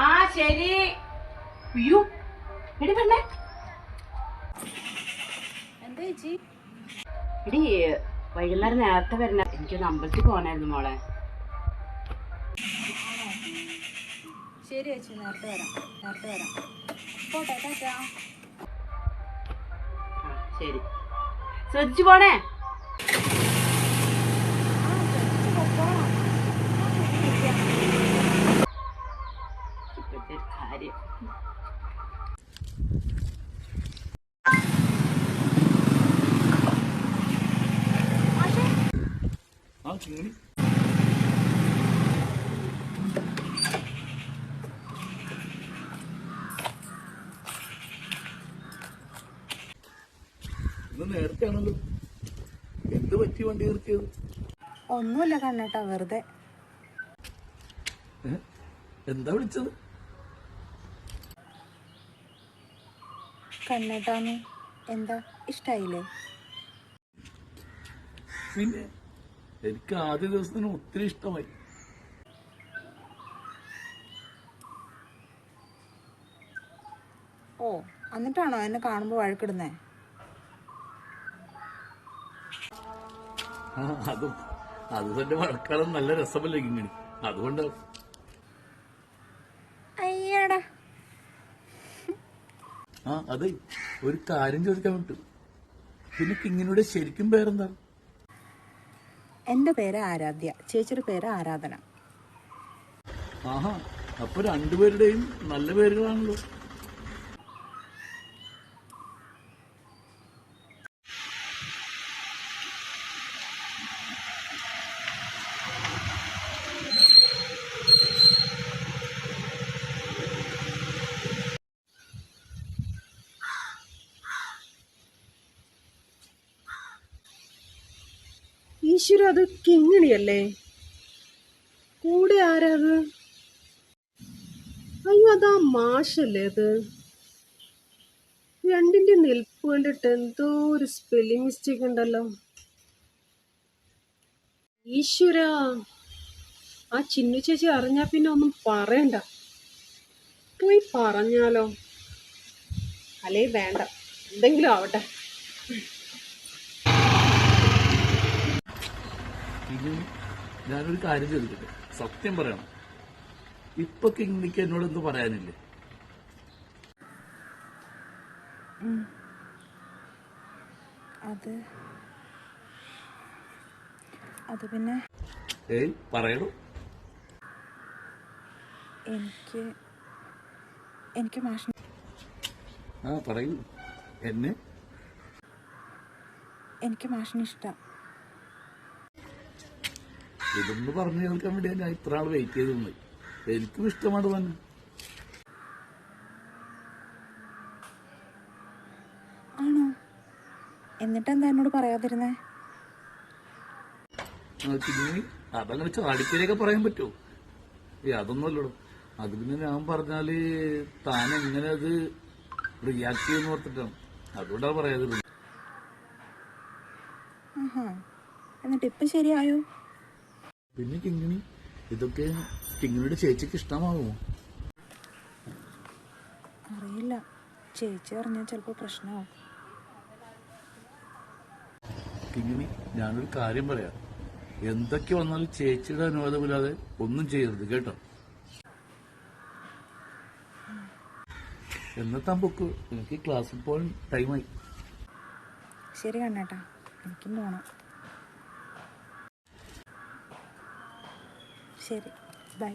ആ ശരി. അയ്യോ എടി പെണ്ണേ. എന്താ ചേച്ചി? എടി വൈകുന്നേരം നേരത്തെ വരണ എനിക്കൊന്ന് അമ്പലത്തിൽ പോകാനായിരുന്നു മോളെ. ശരി ചേച്ചി നേരത്തെ വരാം നേരത്തെ വരാം പോട്ടെ ടാറ്റാ ആ ശരി ശ്രദ്ധിച്ചു പോണേ ആ ചേച്ചി പൊക്കോളാം ഇപ്പോഴത്തെ ഒരു കാര്യം ആ ചിങ്ങി ഇന്ന് നേരത്തെ ആണല്ലോ എന്ത് പറ്റി വണ്ടി നിർത്തിയത്? ഒന്നുമില്ല കണ്ണേട്ടാ വെറുതെ. എന്താ വിളിച്ചത്? കണ്ണേട്ടാന്ന് എന്താ ഇഷ്ടായില്ലേ? പിന്നെ എനിക്ക് ആദ്യ ദിവസത്തിന് ഒത്തിരി ഇഷ്ടമായി. ഓ എന്നിട്ടാണോ എന്നെ കാണുമ്പോൾ വഴക്കിടുന്നേ? അതും അത് തന്നെ മഴക്കാലം നല്ല രസമല്ലേ ഇങ്ങനെ? അതുകൊണ്ട് അയ്യടാ. ആ അതെ ഒരു കാര്യം ചോദിക്കാൻ വിട്ടു പിന്നെ കിങ്ങിനോട് ശരിക്കും പേരെന്താ? എന്റെ പേര് ആരാധ്യ. ചേച്ചിയുടെ പേര് ആരാധന. ആഹാ അപ്പൊ രണ്ടുപേരുടെയും നല്ല പേരുകളാണല്ലോ. ഈശ്വര അത് കിങ്ങിണിയല്ലേ? കൂടെ ആരാത് അയ്യോ അതാ മാഷല്ലേ അത്? രണ്ടിന്റെ നിൽപ്പ് കണ്ടിട്ട് എന്തോ ഒരു സ്പെല്ലിംഗ് മിസ്റ്റേക്ക് ഉണ്ടല്ലോ. ഈശ്വര ആ ചിന്നു ചേച്ചി അറിഞ്ഞാ പിന്നെ ഒന്നും പറയണ്ട. പോയി പറഞ്ഞാലോ? അല്ലേ വേണ്ട. എന്തെങ്കിലും ആവട്ടെ. ഇനി ഞാനൊരു കാര്യം ചോദിക്കട്ടെ? സത്യം പറയണം. ഇപ്പൊ കിങ്ങിക്ക് എന്നോട് എന്ത് പറയാനില്ലേ? അത്. അത് പിന്നെ ഏയ് പറയണു. എനിക്ക് എനിക്ക് മാഷിന് ആ പറയൂ. എന്നെ? എനിക്ക് മാഷിന് ഇഷ്ടം ഇതൊന്ന് പറഞ്ഞു കേൾക്കാൻ വേണ്ടി ഞാൻ ഇത്ര ആൾ വെയിറ്റ് ചെയ്തിരുന്നത് എനിക്കും ഇഷ്ടമാണ് തന്നെ ആണോ? എന്നിട്ടെന്താ എന്നോട് പറയാതിരുന്നേ? അതങ്ങനെ ചാടിക്കരയൊക്കെ പറയാൻ പറ്റുമോ? ഏ അതൊന്നുമല്ലടോ അത് പിന്നെ ഞാൻ പറഞ്ഞാൽ താൻ എങ്ങനെ അത് റിയാക്ട് ചെയ്യുന്ന ഓർത്തിട്ടാണ് അതുകൊണ്ടാണ് പറയാതിരുന്നത്. എന്നിട്ട് ഇപ്പൊ ശരിയായോ? പിന്നെ കിങ്ങിണി. ഇതൊക്കെ കിങ്ങിണിയുടെ ചേച്ചിക്ക് ഇഷ്ടമാകുമോ അറിയില്ല. ചേച്ചി അറിഞ്ഞാൽ ചിലപ്പോൾ പ്രശ്നമാവും കിങ്ങിണി ഞാനൊരു കാര്യം പറയാം. എന്തൊക്കെ വന്നാലും ചേച്ചിയുടെ അനുവാദമില്ലാതെ ഒന്നും ചെയ്യരുത് കേട്ടോ? എന്നത്താൻ പൊക്ക് എനിക്ക് ക്ലാസ്സിൽ പോകാൻ ടൈമായി. ശരി കണ്ണേട്ടാ. എനിക്കും പോണം. ശരി. ബൈ.